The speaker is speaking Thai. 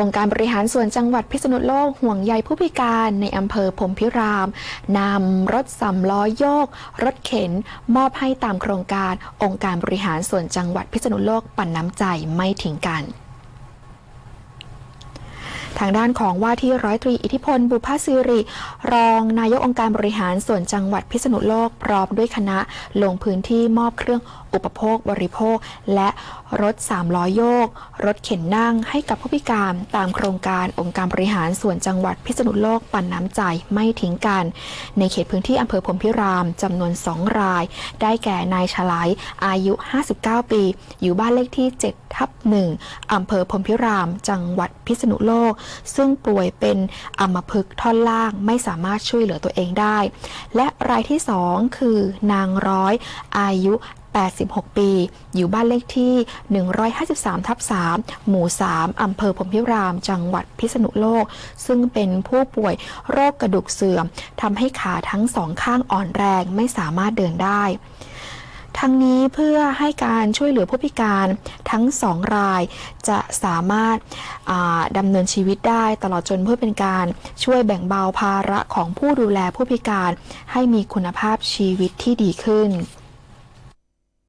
องค์การบริหารส่วนจังหวัดพิษณุโลกห่วงใยผู้พิการในอำเภอพรมพิรามนำรถสำล้อโยก รถเข็น มอบให้ตามโครงการองค์การบริหารส่วนจังหวัดพิษณุโลกปั่นน้ำใจไม่ทิ้งกัน ทางด้านของว่าที่ร้อยตรีอิทธิพล บุพสิริ รองนายกองค์การบริหารส่วนจังหวัดพิษณุโลกพร้อมด้วยคณะลงพื้นที่มอบเครื่องอุปโภคบริโภค และรถสามล้อโยก รถเข็นนั่งให้กับผู้พิการตามโครงการองค์การบริหารส่วนจังหวัดพิษณุโลกปั่นน้ำใจไม่ทิ้งกัน ในเขตพื้นที่อำเภอพรมพิรามจำนวน 2 ราย ได้แก่นายฉลายอายุ 59 ปี อยู่บ้านเลขที่7ทับ1อำเภอพรมพิราม จังหวัดพิษณุโลกซึ่งป่วยเป็นอัมพฤกษ์ท่อนล่างไม่สามารถช่วยเหลือตัวเองได้ และรายที่ 2 คือนางร้อยอายุ86 ปี อยู่บ้านเลขที่ 153 ทับ 3 หมู่ 3 อำเภอพรมพิราม จังหวัดพิษณุโลก ซึ่งเป็นผู้ป่วยโรคกระดูกเสื่อม ทำให้ขาทั้งสองข้างอ่อนแรงไม่สามารถเดินได้ ทั้งนี้เพื่อให้การช่วยเหลือผู้พิการทั้งสองราย จะสามารถดำเนินชีวิตได้ตลอดจนเพื่อเป็นการช่วยแบ่งเบาภาระของผู้ดูแลผู้พิการ ให้มีคุณภาพชีวิตที่ดีขึ้น